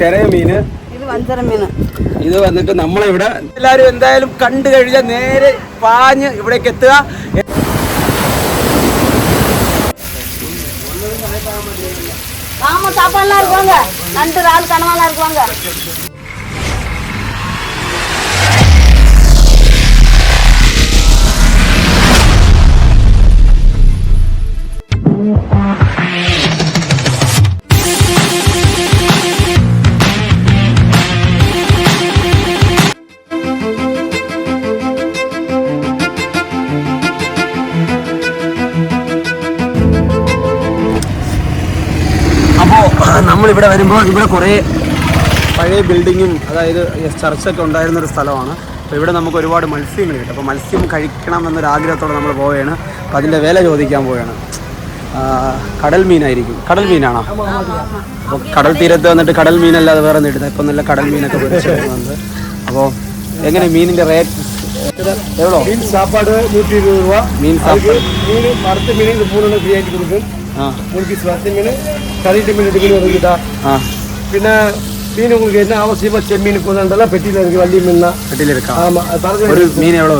ചെറിയ മീന് ഇത് വഞ്ചര മീൻ ഇത് വന്നിട്ട് നമ്മളിവിടെ എല്ലാവരും എന്തായാലും കണ്ടു കഴിഞ്ഞാൽ നേരെ പാഞ്ഞ് ഇവിടേക്ക് എത്തുക ஆமா சாப்பாடுலாம் இருக்குவாங்க நண்டு இறால் கனவாலாம் இருக்குவாங்க നമ്മളിവിടെ വരുമ്പോൾ ഇവിടെ കുറേ പഴയ ബിൽഡിങ്ങും അതായത് ചർച്ചൊക്കെ ഉണ്ടായിരുന്ന ഒരു സ്ഥലമാണ് അപ്പോൾ ഇവിടെ നമുക്ക് ഒരുപാട് മത്സ്യങ്ങൾ കിട്ടും അപ്പോൾ മത്സ്യം കഴിക്കണം എന്നൊരു ആഗ്രഹത്തോടെ നമ്മൾ പോവുകയാണ് അപ്പോൾ അതിൻ്റെ വില ചോദിക്കാൻ പോവുകയാണ് ആ, കടൽ മീനായിരിക്കും കടൽ മീനാണോ അപ്പോൾ കടൽ തീരത്ത് വന്നിട്ട് കടൽ മീനല്ലാതെ വേറെ ഒന്നും ഇടുന്നത് ഇപ്പം നല്ല കടൽ മീനൊക്കെ പൊരിച്ച് വരുന്നുണ്ട് അപ്പോൾ എങ്ങനെ മീനിൻ്റെ റേറ്റ് എവ്വളോ மீன் சாப்பாடு நூற்றி இருபது ரூபா மீன் அதுக்கு மீன் வறுத்த மீன் இந்த மூணு ஃப்ரீ ஆக்கி கொடுக்கும் ആ மூணு பீஸ் வறுத்த மீன் கறிட்டு மீன் ரெண்டு மீன் இருக்குதா ആ பின்ன மீன் உங்களுக்கு என்ன அவசியமா செம்மீன் கொண்டாண்டெல்லாம் பெட்டியில் இருக்கு வள்ளி மீன் தான் വീട്ടിലെടുക്കാം ஆமா அது பாருங்க ഒരു മീൻ എവ്വളോ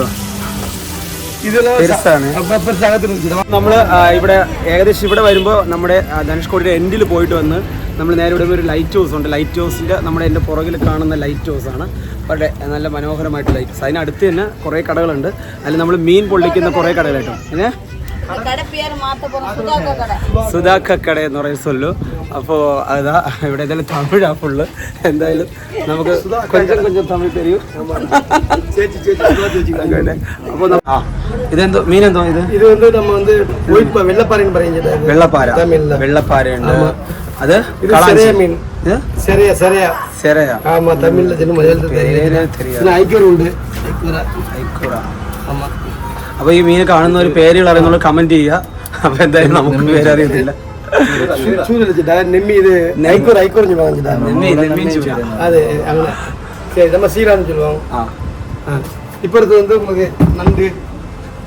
இதெல்லாம் பெருசானே. அப்ப பெருசாக இருக்குது നമ്മൾ ഇവിടെ ഏകദേശം ഇവിടെ വരുമ്പോൾ നമ്മുടെ ആ, ധനുഷ്കോടിയുടെ എൻഡിൽ പോയിട്ട് വന്ന് നമ്മൾ നേരെ ഇവിടെ ഒരു ലൈറ്റ് ഹൗസ് ഉണ്ട് ലൈറ്റ് ഹൗസിൻ്റെ നമ്മുടെ എൻ്റെ പുറകിൽ കാണുന്ന ലൈറ്റ് ഹൗസ് ആണ് വളരെ നല്ല മനോഹരമായിട്ട് ലൈറ്റ് ഹൗസ് അതിനടുത്ത് തന്നെ കുറേ കടകളുണ്ട് അതിൽ നമ്മൾ മീൻ പൊള്ളിക്കുന്ന കുറേ കടകൾ കിട്ടും പിന്നെ இந்த கடை பேர் மாத்த போறோம் சுதாக்கா கடை സുധാക്ക കട എന്ന് പറയുന്ന സൊല്ലു അപ്പോൾ അതാ ഇവിടെ എന്തായാലും തമിഴാ ഫുള്ള് എന്തായാലും നമുക്ക് കൊഞ്ചം കൊഞ്ചം തമിഴ് തരൂ അപ്പോൾ ആ ഇതെന്തോ മീനെന്തോ ഇത് இது வந்து நம்ம வந்து ஒயிட் பா- வெள்ளைப்பாறைன்னு பாருங்க വെള്ളപ്പാര തമിഴില്. വെള്ളപ്പാരയുണ്ട് അത് இது കളാഞ്ചി. சரியா மீன் ഇത് சரியா சரியா ശരയാ ஆமா தமிழ்ல தெரியும் மலையாளத்துல പേര് தெரியல தெரியாது. இதுல ஐக்கூர் உண்டு ஐக்கூரா ഐക്കൂറ. ஆமா അപ്പോൾ ഈ മീൻ കാണുന്ന ഒരു പേരുകൾ അറിയുന്നുള്ള കമന്റ് ചെയ്യുക അപ്പോൾ എന്തായാലും നമുക്ക് പേരറിയത്തില്ല நம்ம சீரான்னு சொல்லுவோம் இப்போ இது வந்து உங்களுக்கு நண்டு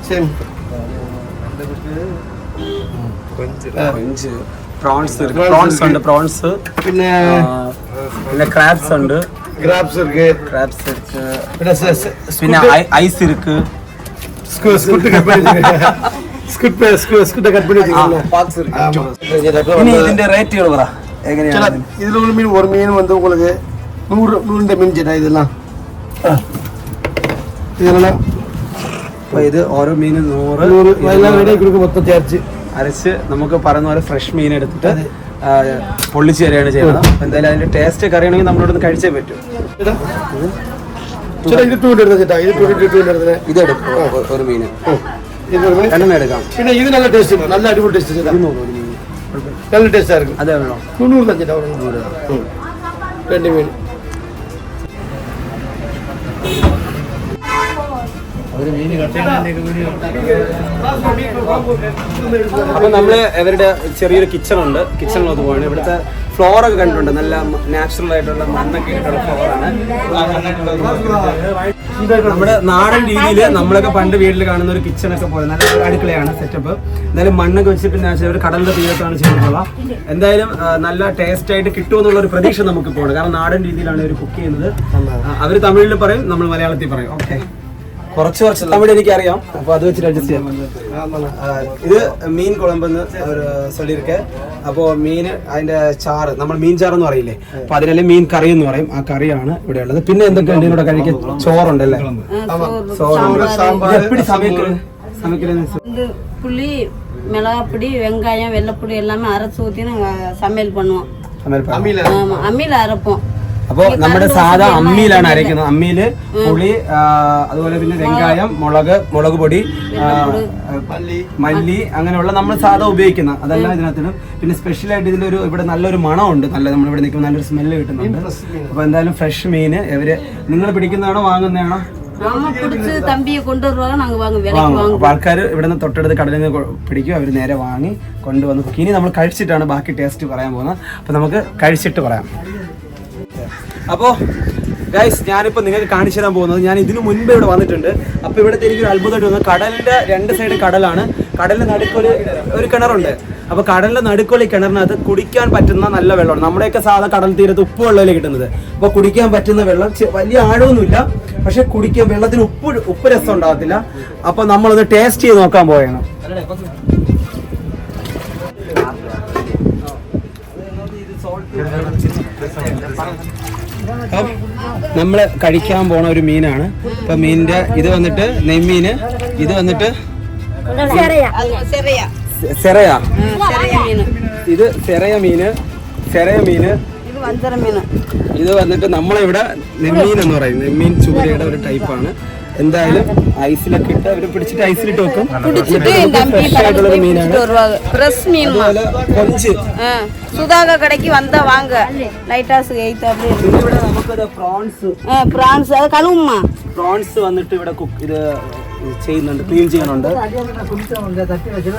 சேம் ப்ரான்ஸ் இருக்கு ப்ரான்ஸ் உண்டு ப்ரான்ஸ் பின்ன பின்ன கிராப்ஸ் உண்டு கிராப்ஸ் இருக்கு கிராப்ஸ் இருக்கு பின்ன ஐஸ் இருக்கு இதெல்லாம் ഓരോ ചേർച്ച് അരച്ച് നമുക്ക് പറയുന്ന പോലെ ഫ്രഷ് മീൻ എടുത്തിട്ട് പൊള്ളിച്ച് തരികയാണ് ചെയ്യുന്നത്. എന്തായാലും അതിന്റെ ടേസ്റ്റ് ഒക്കെ അറിയണമെങ്കിൽ നമ്മളോട് കഴിച്ചേ പറ്റൂ. ഒരു മീൻ. പിന്നെ ഇത് നല്ല ടേസ്റ്റ് നല്ല അടിപൊളി ടേസ്റ്റ് നല്ല ടേസ്റ്റ് ആയിരിക്കും. അതെ വേണോ മുന്നൂറ് രണ്ട് മീൻ. അപ്പൊ നമ്മൾ ഇവരുടെ ചെറിയൊരു കിച്ചൺ ഉണ്ട്. കിച്ചണിലോട്ട് പോവാണ്. ഇവിടുത്തെ ഫ്ലോർ ഒക്കെ കണ്ടിട്ടുണ്ട്. നല്ല നാച്ചുറൽ ആയിട്ടുള്ള മണ്ണൊക്കെ ആയിട്ടുള്ള ഫ്ലോർ ആണ് നമ്മുടെ നാടൻ രീതിയിൽ നമ്മളൊക്കെ പണ്ട് വീട്ടിൽ കാണുന്ന ഒരു കിച്ചൺ ഒക്കെ പോലെ നല്ല അടുക്കളയാണ് സെറ്റപ്പ് എന്തായാലും മണ്ണൊക്കെ വെച്ചിട്ട് നാച്ചുറൽ ഒരു കടലിന്റെ തീരത്താണ് ചെയ്തിട്ടുള്ളത്. എന്തായാലും നല്ല ടേസ്റ്റ് ആയിട്ട് കിട്ടുമെന്നുള്ള ഒരു പ്രതീക്ഷ നമുക്ക് പോകണം കാരണം നാടൻ രീതിയിലാണ് ഇവർ കുക്ക് ചെയ്യുന്നത്. അവർ തമിഴിൽ പറയും നമ്മൾ മലയാളത്തിൽ പറയും. ഓക്കെ കുറച്ച് കുറച്ച് തമിഴ് എനിക്കറിയാം. അപ്പൊ അത് വെച്ചിട്ട് അഡ്ജസ്റ്റ് ചെയ്യാം. ഇത് മീൻ കുളമ്പെന്ന് ഒരു സ്ഥലിരിക്കെ അപ്പോൾ മീൻ അതിന്റെ ചാറ് നമ്മൾ മീൻ ചാറ് എന്ന് പറയില്ലേ? അപ്പൊ അതിനെ മീൻ കറി എന്ന് പറയും. ആ കറിയാണ് ഇവിടെ ഉള്ളത്. പിന്നെ എന്തൊക്കെയാണ് ഇവിടെ കഴിക്കാൻ? ചോറുണ്ടല്ലേ? ചോറുണ്ട് എപ്പിടി പുളി മിളകാപ്പൊടി വെങ്കായം വെള്ളപ്പൊടി எல்லாமே അരച്ചു ஊற்றி நாங்கள் சமையல் பண்ணுவோம் அம்மியில் அரைப்போம் അപ്പോൾ നമ്മുടെ സാധാ അമ്മിയിലാണ് അരയ്ക്കുന്നത്. അമ്മിയിൽ പുളി അതുപോലെ പിന്നെ വെങ്കായം മുളക് മുളക് പൊടി മല്ലി. അങ്ങനെയുള്ള നമ്മൾ സാധാ ഉപയോഗിക്കുന്ന അതെല്ലാം ഇതിനകത്തിടും. പിന്നെ സ്പെഷ്യലായിട്ട് ഇതിന്റെ ഒരു ഇവിടെ നല്ലൊരു മണമുണ്ട്. നല്ല നമ്മൾ ഇവിടെ നിൽക്കുമ്പോൾ നല്ലൊരു സ്മെല്ല് കിട്ടുന്നുണ്ട്. അപ്പോൾ എന്തായാലും ഫ്രഷ് മീൻ. ഇവർ നിങ്ങൾ പിടിക്കുന്നതാണോ വാങ്ങുന്നതാണോ? ആൾക്കാർ ഇവിടെ നിന്ന് തൊട്ടടുത്ത് കടലിൽ നിന്ന് പിടിക്കും. അവർ നേരെ വാങ്ങി കൊണ്ടുവന്ന്. ഇനി നമ്മൾ കഴിച്ചിട്ടാണ് ബാക്കി ടേസ്റ്റ് പറയാൻ പോകുന്നത്. അപ്പൊ നമുക്ക് കഴിച്ചിട്ട് പറയാം. അപ്പോൾ ഗൈസ് ഞാനിപ്പോൾ നിങ്ങൾക്ക് കാണിച്ചു തരാൻ പോകുന്നത് ഞാൻ ഇതിനു മുൻപ് ഇവിടെ വന്നിട്ടുണ്ട്. അപ്പോൾ ഇവിടുത്തെ എനിക്കൊരു അത്ഭുതമായിട്ട് തോന്നുന്നു കടലിന്റെ രണ്ട് സൈഡ് കടലാണ്. കടലിന്റെ നടുക്കൊരു ഒരു കിണറുണ്ട്. അപ്പോൾ കടലിന്റെ നടുക്കുള്ള ഈ കിണറിനകത്ത് കുടിക്കാൻ പറ്റുന്ന നല്ല വെള്ളമാണ്. നമ്മുടെയൊക്കെ സാധാ കടൽ തീരത്ത് ഉപ്പ് വെള്ളമല്ലേ കിട്ടുന്നത്. അപ്പോൾ കുടിക്കാൻ പറ്റുന്ന വെള്ളം വലിയ ആഴമൊന്നുമില്ല. പക്ഷെ കുടിക്കാൻ വെള്ളത്തിന് ഉപ്പ് ഉപ്പ് രസം ഉണ്ടാകത്തില്ല. അപ്പൊ നമ്മളത് ടേസ്റ്റ് ചെയ്ത് നോക്കാൻ പോവുകയാണ്. അപ്പം നമ്മൾ കഴിക്കാൻ പോണ ഒരു മീനാണ്. ഇപ്പൊ മീനിന്റെ ഇത് വന്നിട്ട് നെയ്മീന് ഇത് വന്നിട്ട് ചെറിയ. സെറയാ ചെറിയ മീന്. ഇത് സെറയ മീന് സെറയ വഞ്ചര മീന്. ഇത് വന്നിട്ട് നമ്മളിവിടെ നെമ്മീൻ എന്ന് പറയും. നെമ്മീൻ ചൂരയുടെ ഒരു ടൈപ്പാണ് എന്തായാലും ഐസിലൊക്കെ ഇട്ട് അവർ പിടിച്ചിട്ട് ഐസിലിട്ട് വെക്കും பிடிச்சிட்டு தம்பி ഫ്രഷ് ആയിട്ടുള്ള ഒരു മീനാണ് பிடிச்சிட்டு வருவாங்க ஃப்ரெஷ் மீன்மா അതുപോലെ കൊഞ്ച് ஆ சுதாகர் கடைக்கு வந்தா வாங்க லைட் ஹவுஸ் எய்த் அப்படி இருக்கு. പിന്നെ ഇവിടെ നമുക്കത് പ്രോൺസ് ஆ பிரான்ஸ் அது கழுவுமா പ്രോൺസ് വന്നിട്ട് ഇവിടെ കുക്ക് ഇത് ചെയ്യുന്നുണ്ട് ക്ലീൻ ചെയ്യുന്നുണ്ട്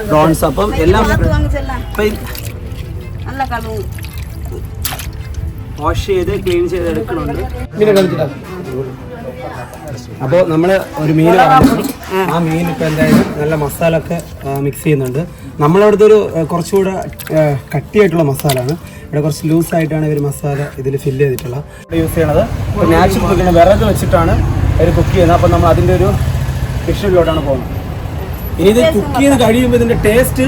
പ്രോൺസ് അപ്പം എല്ലാം பார்த்து வாங்க செல்லாம் ഇപ്പം நல்லா கழுவுங்க വാഷ് ചെയ്ത് ക്ലീൻ ചെയ്ത് എടുക്കണുണ്ട് അപ്പോൾ നമ്മൾ ഒരു മീൻ ആ. മീൻ ഇപ്പോൾ എന്തായാലും നല്ല മസാല ഒക്കെ മിക്സ് ചെയ്യുന്നുണ്ട്. നമ്മളവിടുത്തെ ഒരു കുറച്ചുകൂടെ കട്ടിയായിട്ടുള്ള മസാലയാണ്. ഇവിടെ കുറച്ച് ലൂസ് ആയിട്ടാണ് ഇവർ മസാല ഇതിൽ ഫില്ല് ചെയ്തിട്ടുള്ളത്. യൂസ് ചെയ്യണത് നാച്ചുറൽ കുക്കിങ്ങിന് വിറക് വെച്ചിട്ടാണ് ഇവർ കുക്ക് ചെയ്യുന്നത്. അപ്പോൾ നമ്മൾ അതിന്റെ ഒരു ഡിഷിലോട്ടാണ് പോകുന്നത്. ഇനി ഇത് കുക്ക് ചെയ്ത് കഴിയുമ്പോൾ ഇതിന്റെ ടേസ്റ്റ്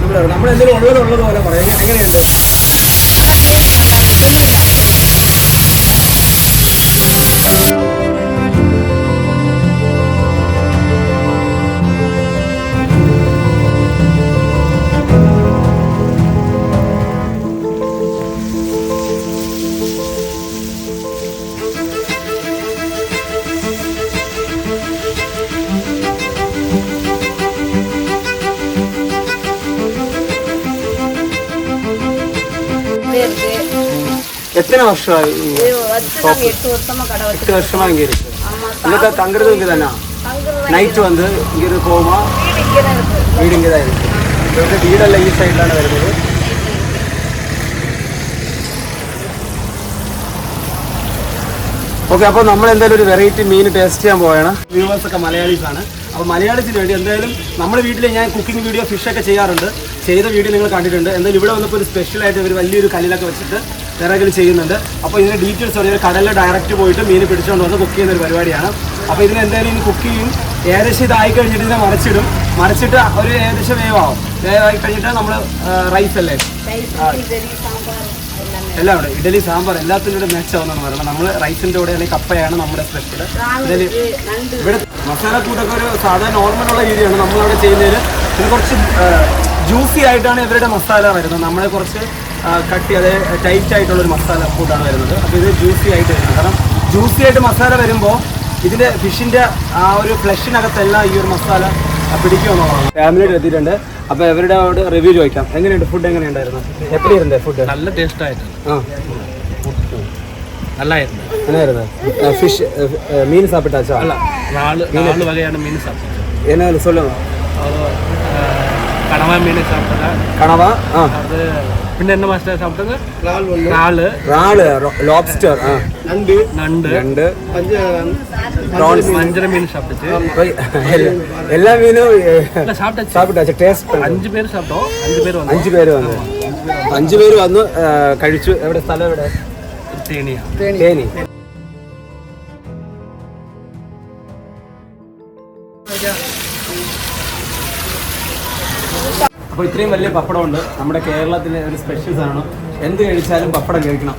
നമ്മൾ നമ്മൾ എന്തെങ്കിലും ഉള്ളതുള്ളത് പോലെ പറയാം. എങ്ങനെയുണ്ട്? எத்தனை வருஷம் எட்டு வருஷமா இங்க இருக்கு உங்களுக்கு தங்குறது இங்க தானா நைட்டு வந்து இங்க இருந்து போகுமா வீடு இங்கே தான் இருக்கு இது வந்து வீடெல்லாம் ஈ ഓക്കെ അപ്പോൾ നമ്മൾ എന്തായാലും ഒരു വെറൈറ്റി മീൻ ടേസ്റ്റ് ചെയ്യാൻ പോവുകയാണ് വ്യൂവേഴ്സ് ഒക്കെ ആണ്. അപ്പോൾ മലയാളത്തിന് വേണ്ടി എന്തായാലും നമ്മുടെ വീട്ടിൽ ഞാൻ കുക്കിംഗ് വീഡിയോ ഫിഷ് ഒക്കെ ചെയ്യാറുണ്ട്. ചെയ്ത വീഡിയോ നിങ്ങൾ കണ്ടിട്ടുണ്ട്. എന്തായാലും ഇവിടെ വന്നപ്പോൾ ഒരു സ്പെഷ്യലായിട്ട് ഒരു വലിയൊരു കല്ലിലൊക്കെ വെച്ചിട്ട് വിറകിൽ ചെയ്യുന്നുണ്ട്. അപ്പോൾ ഇതിന്റെ ഡീറ്റെയിൽസ് പറഞ്ഞാൽ കടലിൽ ഡയറക്റ്റ് പോയിട്ട് മീൻ പിടിച്ചുകൊണ്ട് വന്ന് കുക്ക് ചെയ്യുന്ന ഒരു പരിപാടിയാണ്. അപ്പോൾ ഇതിന് എന്തായാലും ഇനി കുക്ക് ചെയ്യും. ഏകദേശം ഇതായി കഴിഞ്ഞിട്ട് ഇതിനെ മറിച്ചിടും. മറിച്ചിട്ട് ഒരു ഏകദേശം വേവാകും വേവായി കഴിഞ്ഞിട്ട് നമ്മൾ റൈസ് അല്ലേ? എല്ലാം ഉണ്ട് ഇഡലി സാമ്പാർ എല്ലാത്തിന്റെ കൂടെ മാച്ച് ആവുന്നതെന്ന് പറയുന്നത് നമ്മൾ റൈസിന്റെ കൂടെ അല്ലെങ്കിൽ കപ്പയാണ് നമ്മുടെ സ്പെഷ്യൽ ഇഡലി ഇവിടെ മസാല കൂട്ടൊക്കെ ഒരു സാധാരണ നോർമൽ ഉള്ള രീതിയാണ് നമ്മളവിടെ ചെയ്യുന്നതിൽ. ഇത് കുറച്ച് ജ്യൂസി ആയിട്ടാണ് ഇവരുടെ മസാല വരുന്നത്. നമ്മളെ കുറച്ച് കട്ടി അത് ടൈറ്റ് ആയിട്ടുള്ള ഒരു മസാല ഫുഡാണ് വരുന്നത്. അപ്പോൾ ഇത് ജ്യൂസി ആയിട്ട് വരുന്നത്. കാരണം ജ്യൂസി ആയിട്ട് മസാല വരുമ്പോൾ ഇതിന്റെ ഫിഷിന്റെ ആ ഒരു ഫ്ലഷിനകത്തെല്ലാം ഈ ഒരു മസാല പിടിക്കുമെന്നുള്ളതാണ് ഫാമിലിയായിട്ട് എത്തിയിട്ടുണ്ട്. അപ്പോൾ അവരുടെ അവിടെ റിവ്യൂ ചോദിക്കാം. എങ്ങനെയുണ്ട് ഫുഡ് എങ്ങനെയുണ്ടായിരുന്നു? എപ്പോഴായിരുന്നു ഫുഡ് നല്ല ടേസ്റ്റ് ആയിട്ടുണ്ട് ആ. നല്ലായിരുന്നു. ഫിഷ് മീൻ സാപ്പിട്ടാച്ചോ നാല് നാല് വകയാണ് മീൻ സാപ്പിട്ടത്. എന്നാ சொல்லுங்க കണവ മീൻ സാപ്പിട്ട. കണവ ആ. അത് பின்ன என்ன மாஸ்டர் சாப்பிட்டேங்க நாலு റാള് ലോബ്സ്റ്റർ ആ நண்டு நண்டு രണ്ട് பஞ்ச പ്രോൺസ് வஞ்சர மீன் சாப்பிட்டுச்சு എല്ലാ മീനും இல்ல சாப்பிட்டாச்சு സാപ്പിട്ടാച്ച ടേസ്റ്റ് அஞ்சு பேர் சாப்பிட்டோம் அஞ்சு பேர் வந்தோம் അഞ്ചു പേര് വന്നു അഞ്ചു പേര് വന്നു ആ, കഴിച്ചു എവിടെ സ്ഥലം എവിടെ தேனியா തേനി അപ്പോൾ ഇത്രയും വലിയ പപ്പടമുണ്ട്. നമ്മുടെ കേരളത്തിലെ ഒരു സ്പെഷ്യൽ സാധനം. എന്ത് കഴിച്ചാലും പപ്പടം കഴിക്കണം.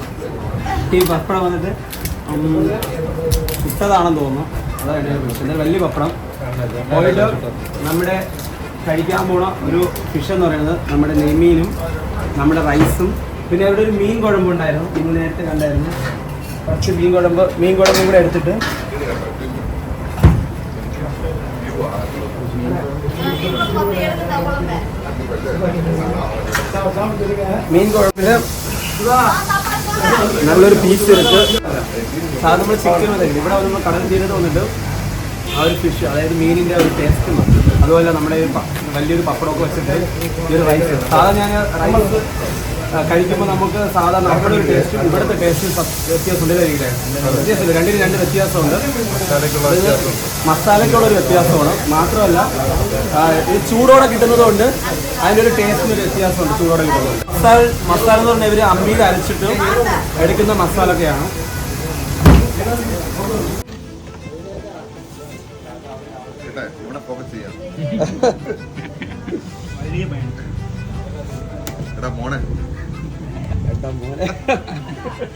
ഈ പപ്പടം വന്നിട്ട് ഇഷ്ടതാണെന്ന് തോന്നുന്നു. അതാണ് പിന്നെ വലിയ പപ്പടം. ഓയിൽ നമ്മുടെ കഴിക്കാൻ പോണ ഒരു ഫിഷ് എന്ന് പറയുന്നത് നമ്മുടെ നെയ്മീനും നമ്മുടെ റൈസും പിന്നെ അവിടെ ഒരു മീൻ കുഴമ്പുണ്ടായിരുന്നു ഇന്ന് നേരത്തെ കണ്ടായിരുന്നു. കുറച്ച് മീൻ കുഴമ്പ് മീൻ കുഴമ്പും കൂടെ എടുത്തിട്ട്. മീൻ കുഴമ്പിൽ നല്ലൊരു പീസ് എടുത്ത് സാധാരണ നമ്മൾ ചിക്കൻ വന്നിട്ടുണ്ട് ഇവിടെ നമ്മൾ കടൽ തീരത്ത് വന്നിട്ട് ആ ഒരു ഫിഷ് അതായത് മീനിന്റെ ഒരു ടേസ്റ്റ് അതുപോലെ നമ്മുടെ വലിയൊരു പപ്പടമൊക്കെ വെച്ചിട്ട് ഈ ഒരു റൈസ് സാധാരണ ഞാൻ റൈസ് കഴിക്കുമ്പോൾ നമുക്ക് സാധാരണ നമ്മുടെ ഒരു ടേസ്റ്റ് ഇവിടുത്തെ ടേസ്റ്റ് വ്യത്യാസമുണ്ട് കഴിക്കില്ല? വ്യത്യാസമില്ല രണ്ടിന് രണ്ട് വ്യത്യാസമുണ്ട്. മസാലയ്ക്കുള്ള ഒരു വ്യത്യാസമാണ്. മാത്രമല്ല ഇത് ചൂടോടെ കിട്ടുന്നതുകൊണ്ട് അതിന്റെ ഒരു ടേസ്റ്റിന് ഒരു വ്യത്യാസമുണ്ട് ചൂടോടെ കിട്ടുന്നത് മസാല മസാല എന്ന് പറഞ്ഞാൽ ഇവർ അമ്മിയിൽ അരച്ചിട്ട് എടുക്കുന്ന മസാലയൊക്കെയാണ്. ഇവിടെ ഫോക്കസ് ചെയ്യാം. എടാ മോനെ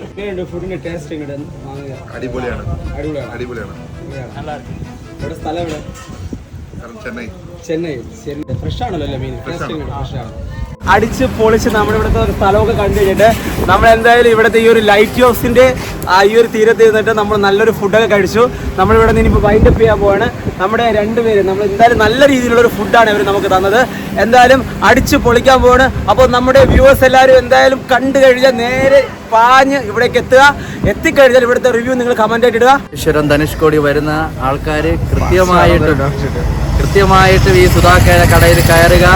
എങ്ങനെയുണ്ട് ഫുഡിന്റെ ടേസ്റ്റ് എങ്ങോട്ട് വാങ്ങുക? അടിപൊളിയാണ്. അടിപൊളിയാണ്? അടിപൊളിയാണ്. ഇവിടെ സ്ഥലം എവിടെ? ചെന്നൈ. ചെന്നൈ. ഫ്രഷ് ആണല്ലോ അല്ലേ മീൻ? ഫ്രഷ് ആണ്. അടിച്ച് പൊളിച്ച് നമ്മൾ ഇവിടുത്തെ ഒരു സ്ഥലമൊക്കെ കണ്ടു കഴിഞ്ഞിട്ട് നമ്മൾ എന്തായാലും ഇവിടുത്തെ ഈ ഒരു ലൈറ്റ് ഹൗസിന്റെ ആ ഈ ഒരു തീരത്ത് ഇരുന്നിട്ട് നമ്മൾ നല്ലൊരു ഫുഡൊക്കെ കഴിച്ചു. നമ്മൾ ഇവിടെ നിന്ന് ഇനിയിപ്പോൾ വൈൻഡപ്പ് ചെയ്യാൻ പോവാണ്. നമ്മുടെ രണ്ടുപേരും നമ്മൾ എന്തായാലും നല്ല രീതിയിലുള്ള ഒരു ഫുഡാണ് ഇവർ നമുക്ക് തന്നത്. എന്തായാലും അടിച്ച് പൊളിക്കാൻ പോവാണ്. അപ്പോൾ നമ്മുടെ വ്യൂവേഴ്സ് എല്ലാവരും എന്തായാലും കണ്ടു കഴിഞ്ഞാൽ നേരെ പാഞ്ഞ് ഇവിടേക്ക് എത്തുക. എത്തിക്കഴിഞ്ഞാൽ ഇവിടുത്തെ റിവ്യൂ നിങ്ങൾ കമന്റ് ആയിട്ട് ഇടുക. ഈശ്വരൻ ധനുഷ്കോടി വരുന്ന ആൾക്കാർ കൃത്യമായിട്ട് കൃത്യമായിട്ട് ഈ സുധാക്കയുടെ കടയിൽ കയറുക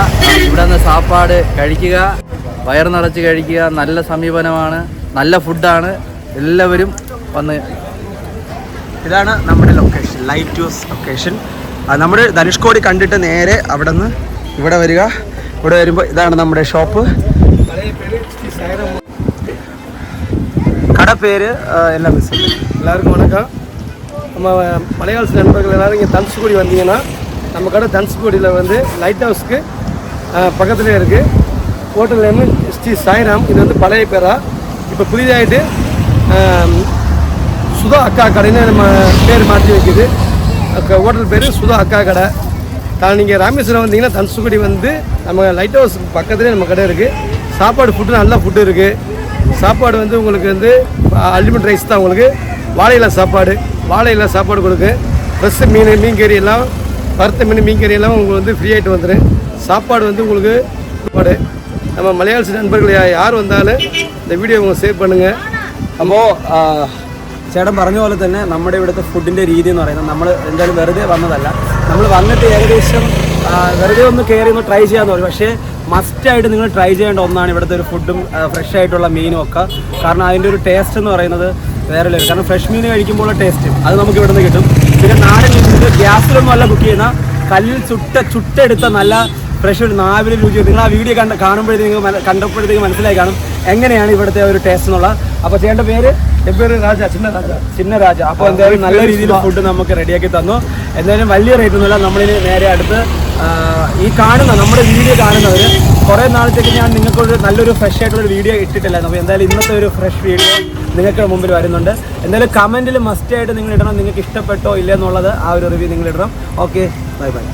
ഇവിടെ നിന്ന് സാപ്പാട് കഴിക്കുക വയർ നിറച്ച് കഴിക്കുക നല്ല സമീപനമാണ് നല്ല ഫുഡാണ് എല്ലാവരും വന്ന് ഇതാണ് നമ്മുടെ ലൊക്കേഷൻ ലൈറ്റ് ഹൗസ് ലൊക്കേഷൻ നമ്മുടെ ധനുഷ്കോടി കണ്ടിട്ട് നേരെ അവിടെ നിന്ന് ഇവിടെ വരിക ഇവിടെ വരുമ്പോൾ ഇതാണ് നമ്മുടെ ഷോപ്പ് കട പേര് ആ, എല്ലാം മിസ് எல்லாருக்கும் வணக்கம் நம்ம மலையாள நண்பர்கள் எல்லாரும் இங்கே தனுஷ்கோடி வந்தீங்கன்னா நம்ம கடை தனுஷ்கோடியில் வந்து லைட் ஹவுஸ்க்கு பக்கத்துலேயே இருக்குது ஹோட்டல் நேம் ஸ்ரீ சாய்ராம் இது வந்து பழைய பேரா. இப்போ புதிதாகிட்டு சுதா அக்கா கடைன்னு நம்ம பேர் மாற்றி வைக்குது. அக்கா ஹோட்டல் பேர் சுதா அக்கா கடை. தான் நீங்கள் ராமேஸ்வரம் வந்தீங்கன்னா தனுஷ்கோடி வந்து நம்ம லைட் ஹவுஸ் பக்கத்துலேயே நம்ம கடை இருக்குது சாப்பாடு ஃபுட்டு நல்ல ஃபுட்டு இருக்குது சாப்பாடு வந்து உங்களுக்கு வந்து அல்டிமேட் ரைஸ் தான் உங்களுக்கு. வாழை சாப்பாடு வாழை சாப்பாடு கொடுக்கு. ஃப்ரெஷ் மீன் மீன் கறி எல்லாம் வறுத்த மீன் மீன் கறி எல்லாம் உங்களுக்கு வந்து ஃப்ரீ ஆகிட்டு வந்துடும் சாப்பாடு வந்து உங்களுக்கு சாப்பாடு நம்ம மலையாள நண்பர்கள் யா- யார் வந்தாலும் இந்த வீடியோ உங்க சேவ் பண்ணுங்கள் അപ്പോൾ ചേട്ടൻ പറഞ്ഞ പോലെ തന്നെ നമ്മുടെ ഇവിടുത്തെ ഫുഡിൻ്റെ രീതി എന്ന് പറയുന്നത് നമ്മൾ എന്തായാലും വെറുതെ വന്നതല്ല നമ്മൾ വന്നിട്ട് ഏകദേശം ആ, വെറുതെ ഒന്ന് കയറി ഒന്ന് ട്രൈ ചെയ്യാന്ന് പറയും പക്ഷേ മസ്റ്റായിട്ട് നിങ്ങൾ ട്രൈ ചെയ്യേണ്ട ഒന്നാണ് ഇവിടുത്തെ ഒരു ഫുഡും ഫ്രഷ് ആയിട്ടുള്ള മീനും ഒക്കെ കാരണം അതിൻ്റെ ഒരു ടേസ്റ്റ് എന്ന് പറയുന്നത് വേറെ ലെവൽ കാരണം ഫ്രഷ് മീൻ കഴിക്കുമ്പോൾ ടേസ്റ്റ് അത് നമുക്ക് ഇവിടുന്ന് കിട്ടും പിന്നെ നാടൻ നമ്മൾ ഗ്യാസിലൊന്നും അല്ല കുക്ക് ചെയ്യുന്ന. കല്ലിൽ ചുട്ട ചുട്ടെടുത്ത നല്ല ഫ്രഷ് ഒരു നാവിൽ രുചി. നിങ്ങൾ ആ വീഡിയോ കണ്ട കാണുമ്പോഴത്തേക്ക് കണ്ടപ്പോഴത്തേക്ക് മനസ്സിലായി കാണും. എങ്ങനെയാണ് ഇവിടുത്തെ ഒരു ടേസ്റ്റ് എന്നുള്ളത്. അപ്പോൾ ചേട്ടന്റെ പേര്? പേര് രാജ ചിന്ന രാജ. ചിന്ന രാജ. അപ്പോൾ എന്തായാലും നല്ല രീതിയിൽ ഫുഡ് നമുക്ക് റെഡിയാക്കി തന്നു. എന്തായാലും വലിയ റേറ്റ് ഒന്നുമില്ല. നമ്മളിന് നേരെ അടുത്ത് ഈ കാണുന്ന നമ്മുടെ വീഡിയോ കാണുന്നവർ കുറേ നാളത്തേക്ക് ഞാൻ നിങ്ങൾക്കൊരു നല്ലൊരു ഫ്രഷ് ആയിട്ടുള്ള വീഡിയോ ഇട്ടിട്ടില്ല അപ്പോൾ എന്തായാലും ഇന്നത്തെ ഒരു ഫ്രഷ് വീഡിയോ നിങ്ങൾക്ക് മുമ്പിൽ വരുന്നുണ്ട്. എന്തായാലും കമന്റിൽ മസ്റ്റായിട്ട് നിങ്ങൾ ഇടണം. നിങ്ങൾക്ക് ഇഷ്ടപ്പെട്ടോ ഇല്ലെന്നുള്ളത് ആ ഒരു റിവ്യൂ നിങ്ങൾ ഇടണം. Okay bye bye